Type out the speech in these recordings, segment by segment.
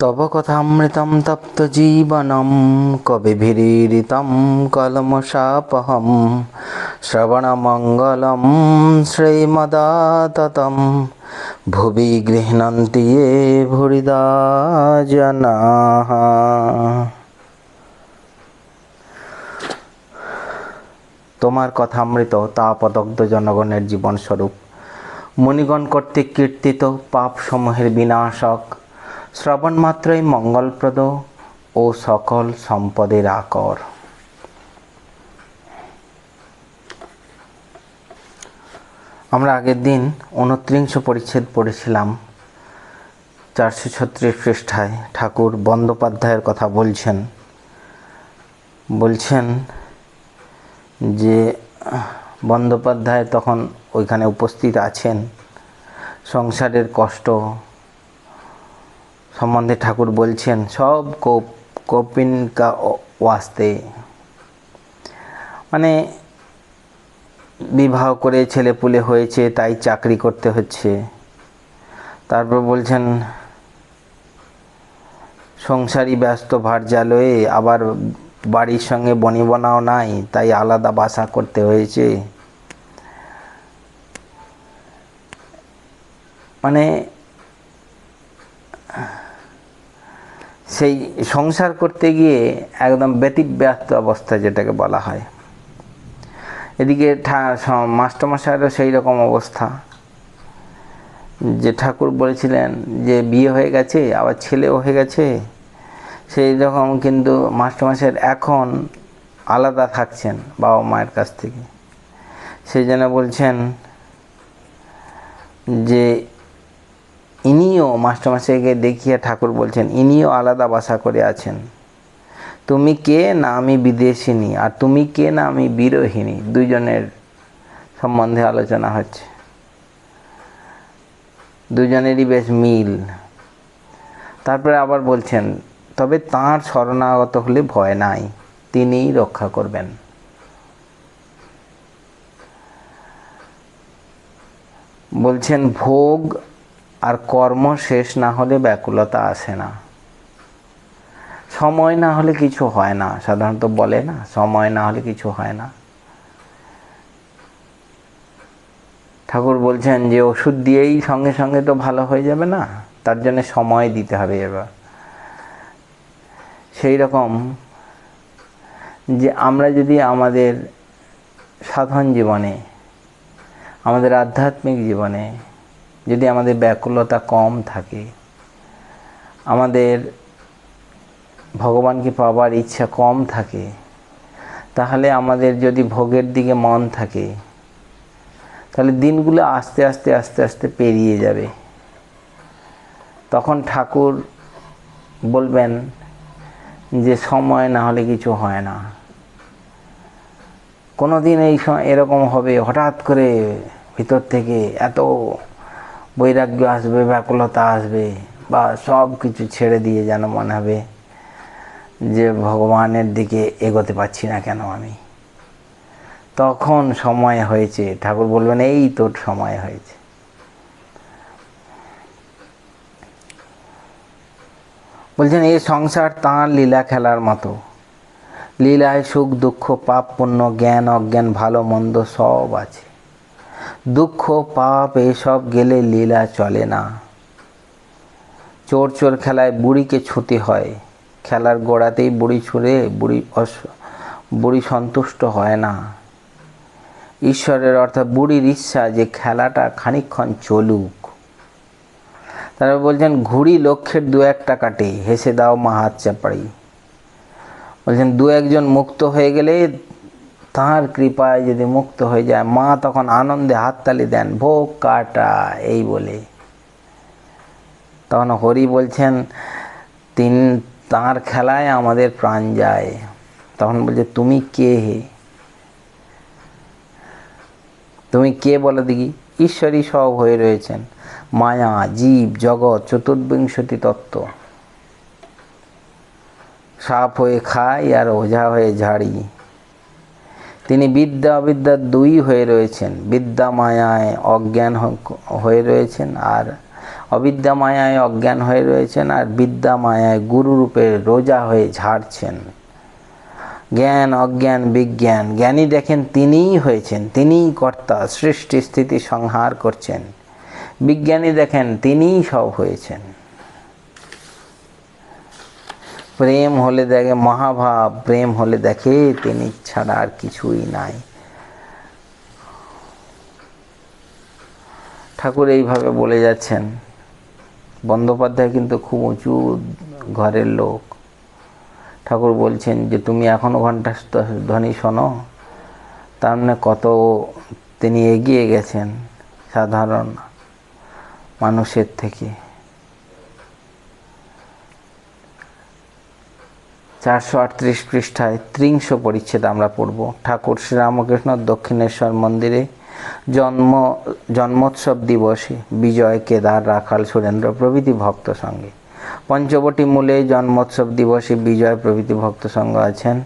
তব কথামৃতম তপ্ত জীবনম কবিভিরীরিতম শ্রবণ মঙ্গলম শ্রীমদাততম, ভুবি গৃহণন্তি এ ভুরিদা জনাহ তোমার কথামৃত তাপদগ্ধ জনগণের জীবনস্বরূপ মণিগণ কর্তৃক কীর্তিত পাপ সমূহের বিনাশক শ্রবণ মাত্রই মঙ্গলপ্রদ ও সকল সম্পদের আকর। আমরা আগের দিন উনত্রিংশ পরিচ্ছেদ পড়েছিলাম, চারশো ছত্রিশ পৃষ্ঠায়। ঠাকুর বন্দ্যোপাধ্যায়ের কথা বলছেন। বলছেন যে, বন্দ্যোপাধ্যায় তখন ওইখানে উপস্থিত আছেন। সংসারের কষ্ট সম্বন্ধে ঠাকুর বলছেন, সব কোপ কোপিন কা ওয়াস্তে। মানে বিবাহ করে ছেলে পুলে হয়েছে, তাই চাকরি করতে হচ্ছে। তারপর বলছেন, সংসারী ব্যস্ত ভার জালয়ে আবার বাড়ির সঙ্গে বনিবনাও নাই, তাই আলাদা বাসা করতে হয়েছে। মানে সেই সংসার করতে গিয়ে একদম ব্যতিব্যস্ত অবস্থা যেটাকে বলা হয়। এদিকে মাস্টারমশাইয়েরও সেই রকম অবস্থা। যে ঠাকুর বলেছিলেন যে বিয়ে হয়ে গেছে, আবার ছেলেও হয়ে গেছে, সেই রকম কিন্তু মাস্টারমশাইয়ের এখন আলাদা থাকছেন বাবা মায়ের কাছ থেকে। সেই জন্য বলছেন যে ইনিও মাস্টারমশাইকে দেখিয়ে ঠাকুর বলছেন, ইনিও আলাদা বাসা করে আছেন। তুমি কে না আমি বিদেশিনী, আর তুমি কে না আমি বিরোহিনী দুজনের সম্বন্ধে আলোচনা হচ্ছে। দুজনেরই বেশ মিল। তারপরে আবার বলছেন, তবে তাঁর শরণাগত হলে ভয় নাই, তিনিই রক্ষা করবেন। বলছেন, ভোগ আর কর্ম শেষ না হলে ব্যাকুলতা আসে না। সময় না হলে কিছু হয় না, সাধারণত বলে না, সময় না হলে কিছু হয় না। ঠাকুর বলছেন যে ওষুধ দিয়েই সঙ্গে সঙ্গে তো ভালো হয়ে যাবে না, তার জন্য সময় দিতে হবে এবার। সেই রকম যে আমরা যদি আমাদের সাধন জীবনে, আমাদের আধ্যাত্মিক জীবনে যদি আমাদের ব্যাকুলতা কম থাকে, আমাদের ভগবানকে পাওয়ার ইচ্ছা কম থাকে, তাহলে আমাদের যদি ভোগের দিকে মন থাকে, তাহলে দিনগুলো আস্তে আস্তে আস্তে আস্তে পেরিয়ে যাবে। তখন ঠাকুর বলবেন যে সময় না হলে কিছু হয় না। কোনো দিন এই এরকম হবে, হঠাৎ করে ভিতর থেকে এত বৈরাগ্য আসবে, ব্যাকুলতা আসবে, বা সব কিছু ছেড়ে দিয়ে যেন মনে হবে যে ভগবানের দিকে এগোতে পারছি না কেন আমি। তখন সময় হয়েছে, ঠাকুর বলবেন, এই তোর সময় হয়েছে। বলছেন এই সংসার তাঁর লীলা খেলার মতো। লীলায় সুখ, দুঃখ, পাপ, পুণ্য, জ্ঞান, অজ্ঞান, ভালো, মন্দ সব আছে। দুঃখ, পাপ, এসব গেলে লীলা চলে না। চোর চোর খেলায় বুড়িকে ছুটি হয়। খেলার গোড়াতেই বুড়ি ছুঁড়ে বুড়ি বুড়ি সন্তুষ্ট হয় না। ঈশ্বরের অর্থাৎ বুড়ির ইচ্ছা যে খেলাটা খানিক্ষণ চলুক। তারপর বলছেন, ঘুড়ি লক্ষ্যের দু একটা কাটে, হেসে দাও মা হাত চাপাড়ি। বলছেন, দু একজন মুক্ত হয়ে গেলে তাঁর কৃপায় যদি মুক্ত হয়ে যায়, মা তখন আনন্দে হাততালি দেন, ভোগ কাটা এই বলে। তখন হরি বলছেন, তিন, তাঁর খেলায় আমাদের প্রাণ যায়। তখন বলছে, তুমি কে হে? তুমি কে বলো দেখি? ঈশ্বরই সব হয়ে রয়েছেন। মায়া, জীব, জগৎ, চতুর্বিংশতি তত্ত্ব। সাপ হয়ে খাই আর ওঝা হয়ে ঝাড়ি। তিনি বিদ্যা অবিদ্যা দুই হয়ে রয়েছেন। বিদ্যা মায়ায় অজ্ঞান হয়ে রয়েছেন আর অবিদ্যা মায়ায় অজ্ঞান হয়ে রয়েছেন আর বিদ্যা মায়ায় গুরুরূপে রোজা হয়ে ঝাড়ছেন। জ্ঞান, অজ্ঞান, বিজ্ঞান, জ্ঞানী দেখেন তিনিই হয়েছেন, তিনিই কর্তা, সৃষ্টি, স্থিতি, সংহার করছেন। বিজ্ঞানী দেখেন তিনিই সব হয়েছেন। প্রেম হলে দেখে, মহাভাব, প্রেম হলে দেখে, তিনি ছাড়া আর কিছুই নাই। ঠাকুর এইভাবে বলে যাচ্ছেন। বন্দ্যোপাধ্যায় কিন্তু খুব উঁচু ঘরের লোক। ঠাকুর বলছেন যে, তুমি এখনও ঘণ্টা ধ্বনি শোনো। তার মানে কত তিনি এগিয়ে গেছেন সাধারণ মানুষের থেকে। চারশো আটত্রিশ পৃষ্ঠায় ত্রিংশ পরিচ্ছেদ আমরা পড়ব। ঠাকুর শ্রীরামকৃষ্ণ দক্ষিণেশ্বর মন্দিরে জন্ম, জন্মোৎসব দিবসে বিজয় কেদার, রাখাল, সুরেন্দ্র প্রভৃতি ভক্ত সঙ্গে। পঞ্চবটি মূলে জন্মোৎসব দিবসে বিজয় প্রভৃতি ভক্ত সঙ্গ আছেন।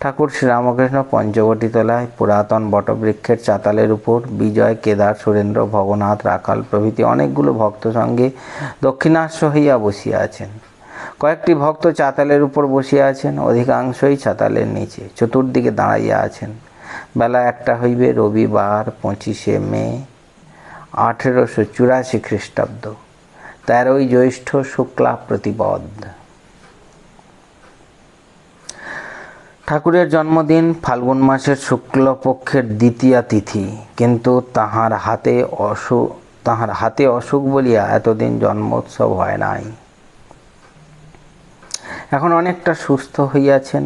ঠাকুর শ্রীরামকৃষ্ণ পঞ্চবটি তলায় পুরাতন বটবৃক্ষের চাতালের উপর বিজয় কেদার, সুরেন্দ্র ভবনাথ রাখাল প্রভৃতি অনেকগুলো ভক্ত সঙ্গে দক্ষিণাস্য হইয়া বসিয়া আছেন। কয়েকটি ভক্ত চাতালের উপর বসিয়া আছেন, অধিকাংশই চাতালের নিচে। চতুর্দিকে দাঁড়াইয়া আছেন। বেলা একটা হইবে রবিবার, পঁচিশে মে, আঠেরোশো চুরাশি খ্রিস্টাব্দ। তেরোই জ্যৈষ্ঠ শুক্লা প্রতিপদ। ঠাকুরের জন্মদিন ফাল্গুন মাসের শুক্লপক্ষের দ্বিতীয়া তিথি। কিন্তু তাহার হাতে অসুখ তাহার হাতে অসুখ বলিয়া এতদিন জন্মোৎসব হয় নাই। এখন অনেকটা সুস্থ হইয়াছেন,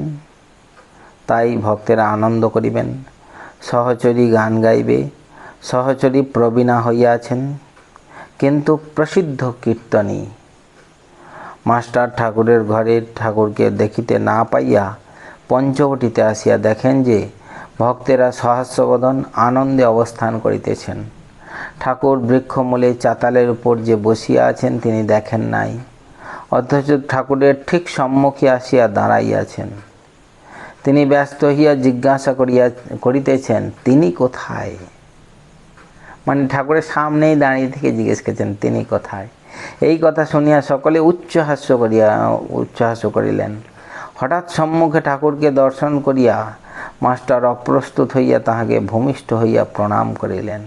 তাই ভক্তেরা আনন্দ করিবেন। সহচরী গান গাইবে, সহচরী প্রবীণা হইয়াছেন, কিন্তু প্রসিদ্ধ কীর্তনী। মাস্টার ঠাকুরের ঘরে ঠাকুরকে দেখিতে না পাইয়া পঞ্চবটিতে আসিয়া দেখেন যে, ভক্তেরা সহস্রবদন আনন্দে অবস্থান করিতেছেন। ঠাকুর বৃক্ষমূলে চাতালের উপর যে বসিয়া আছেন, তিনি দেখেন নাই। অথচ ঠাকুরের ঠিক সম্মুখে আসিয়া দাঁড়াইয়াছেন। তিনি ব্যস্ত হইয়া জিজ্ঞাসা করিয়া, করিতেছেন, তিনি কোথায়? মানে ঠাকুরের সামনেই দাঁড়িয়ে থেকে জিজ্ঞেস করছেন, তিনি কোথায়? এই কথা শুনিয়া সকলে উচ্চহাস্য করিয়া, উচ্চহাস্য করিলেন। হঠাৎ সম্মুখে ঠাকুরকে দর্শন করিয়া মাস্টার অপ্রস্তুত হইয়া তাহাকে ভূমিষ্ঠ হইয়া প্রণাম করিলেন।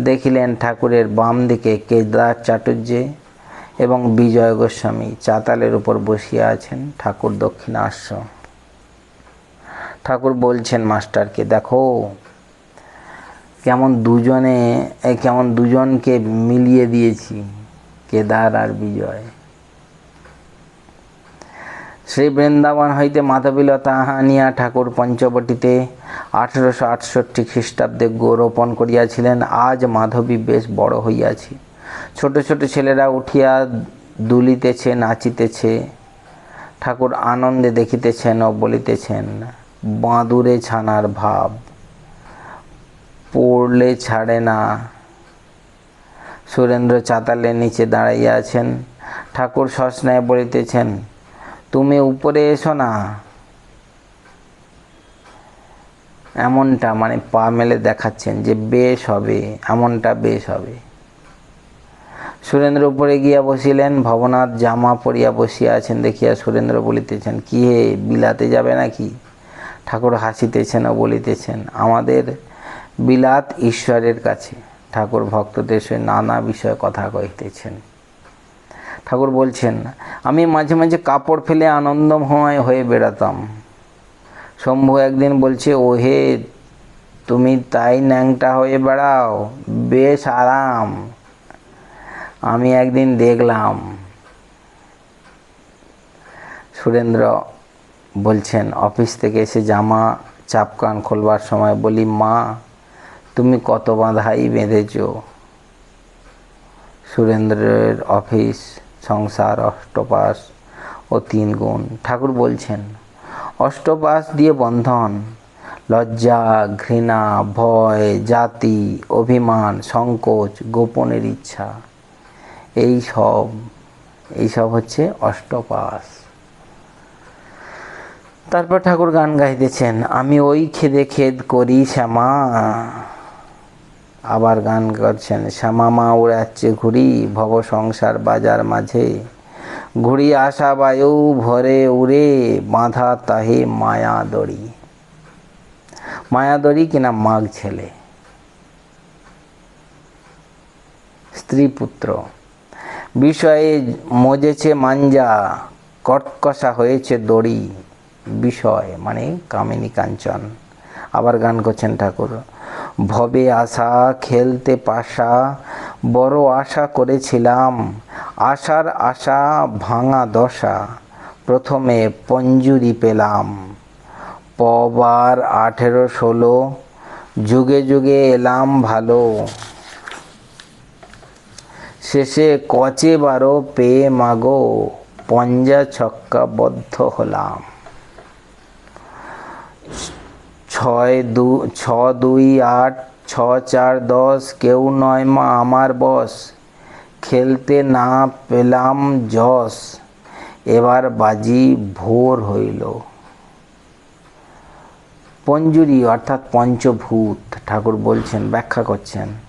দেখিলেন ঠাকুরের বাম দিকে কেদার চাটুর্যে এবং বিজয় গোস্বামী চাতালের উপর বসিয়া আছেন ঠাকুর দক্ষিণাস্য ঠাকুর বলছেন মাস্টারকে, দেখো, কেমন দুজনে কেমন দুজনকে মিলিয়ে দিয়েছি, কেদার আর বিজয়। শ্রী বৃন্দাবন হইতে মাধবীলতা আনিয়া ঠাকুর পঞ্চবটিতে আঠেরোশো আটষট্টি খ্রিস্টাব্দে গোরোপণ করিয়াছিলেন। আজ মাধবী বেশ বড় হইয়াছে। ছোট ছোট ছেলেরা উঠিয়া দুলিতেছে, নাচিতেছে, ঠাকুর আনন্দে দেখিতেছেন ও বলিতেছেন বাঁদুরে ছানার ভাব, পড়লে ছাড়ে না। সুরেন্দ্র চাতালের নিচে দাঁড়াইয়া আছেন। ঠাকুর সস্নায় বলিতেছেন, তুমি উপরে এসো না। এমনটা মানে পা মেলে দেখাচ্ছেন যে বেশ হবে, এমনটা বেশ হবে। সুরেন্দ্র উপরে গিয়া বসিলেন, ভবনাথ জামা পরিয়া বসিয়া আছেন দেখিয়া সুরেন্দ্র বলিতেছেন, কি হে, বিলাতে যাবে নাকি? ঠাকুর হাসিতেছেন ও বলিতেছেন, আমাদের বিলাত ঈশ্বরের কাছে। ঠাকুর ভক্তদের সে নানা বিষয়ে কথা কহিতেছেন। ঠাকুর বলছেন, আমি মাঝে মাঝে কাপড় ফেলে আনন্দময় হয়ে বেড়াতাম। শম্ভু একদিন বলছে ও হে তুমি তাই ন্যাংটা হয়ে বেড়াও, বেশ আরাম। আমি একদিন দেখলাম। সুরেন্দ্র বলছেন, অফিস থেকে এসে জামা চাপকান খোলবার সময় বলি, মা, তুমি কত বাঁধাই বেঁধেছ? সুরেন্দ্রের অফিস, সংসার অষ্টপাস ও তিন গুণ। ঠাকুর বলছেন অষ্টপাস দিয়ে বন্ধন, লজ্জা, ঘৃণা, ভয়, জাতি, অভিমান, সংকোচ, গোপনের ইচ্ছা। এই সব এই সব হচ্ছে অষ্টপাস তারপর ঠাকুর গান গাইতেছেন, আমি ওই খেদে খেদ করি শ্যামা। আবার গান করছেন, শ্যামা মা উড়াচ্ছে ঘুড়ি ভব সংসার বাজার মাঝে। ঘুড়ি আসা বায়ু ভরে উড়ে, বাঁধা তাহে মায়া দড়ি। মায়া দড়ি কিনা মাঘ ছেলে? স্ত্রী পুত্র। বিষয়ে মজেছে মাঞ্জা কটকষা হয়েছে দড়ি, বিষয় মানে কামিনী কাঞ্চন। আবার গান করছেন ঠাকুর। ভবে আশা খেলতে পাশা, বড় আশা করেছিলাম, আশার আশা ভাঙা দশা, প্রথমে পঞ্জুরি পেলাম। পবার আঠেরো ষোলো, যুগে যুগে এলাম ভালো শেষে কচে বারো পেয়ে মাগো পঞ্জা ছক্কা বদ্ধ হলাম। ছয় দু, ছ দুই আট, ছ চার দশ, কেউ নয় মা আমার বস। খেলতে না পেলাম যশ। এবার বাজি ভোর হইল। পঞ্জুরি অর্থাৎ পঞ্চভূত ঠাকুর বলছেন, ব্যাখ্যা করছেন।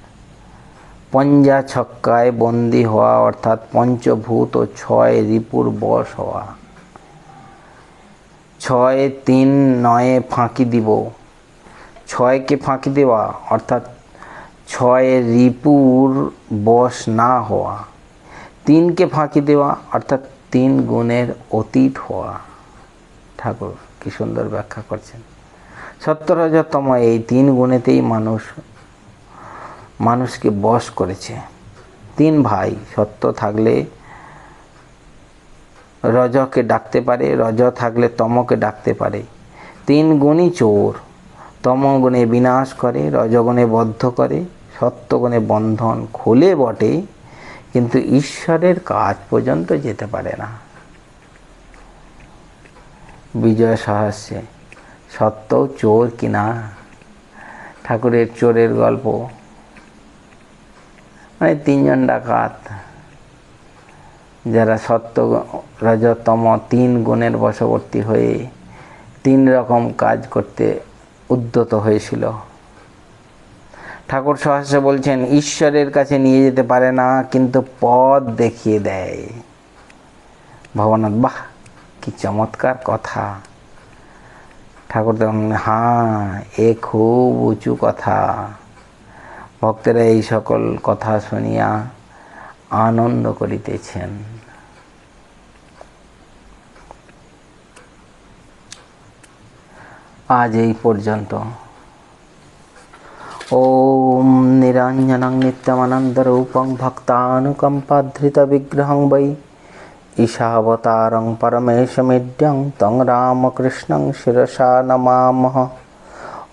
পঞ্জা ছক্কায় বন্দি হওয়া অর্থাৎ পঞ্চভূত ও ছয় রিপুর বশ হওয়া। ছয় তিন নয়ে ফাঁকি দিব। ছয়কে ফাঁকি দেওয়া অর্থাৎ ছয় রিপুর বশ না হওয়া। তিনকে ফাঁকি দেওয়া অর্থাৎ তিন গুণের অতীত হওয়া। ঠাকুর, কি সুন্দর ব্যাখ্যা করছেন। সত্তরজতম এই তিন গুণেতেই মানুষ মানুষকে বশ করেছে। তিন ভাই, সত্য থাকলে রজকে ডাকতে পারে, রজ থাকলে তমকে ডাকতে পারে। তিন গুণই চোর তমগুণে বিনাশ করে রজগুণে বদ্ধ করে সত্যগুণে বন্ধন খোলে বটে, কিন্তু ঈশ্বরের কাজ পর্যন্ত যেতে পারে না। বিজয় সহস্যে, সত্য চোর কিনা? ঠাকুরের চোরের গল্প। মানে তিনজন ডাকাত, যারা সত্য রজতম তিন গুণের বশবর্তী হয়ে তিন রকম কাজ করতে উদ্যত হয়েছিল। ঠাকুর সহস্র বলছেন, ঈশ্বরের কাছে নিয়ে যেতে পারে না, কিন্তু পথ দেখিয়ে দেয়। ভবনাথ বাহ, কি চমৎকার কথা। ঠাকুর তখন হ্যাঁ এ খুব উঁচু কথা। ভক্তেরা এই সকল কথা শুনিয়া আনন্দ করিতেছেন। আজ এই পর্যন্ত। ওম নিরঞ্জনং নিত্যমানন্দরূপং ভক্তানুকম্পাধৃতবিগ্রহং বৈ ঈশাবতারং পরমেশমিড্যং তং রামকৃষ্ণং শিরসা নমামহ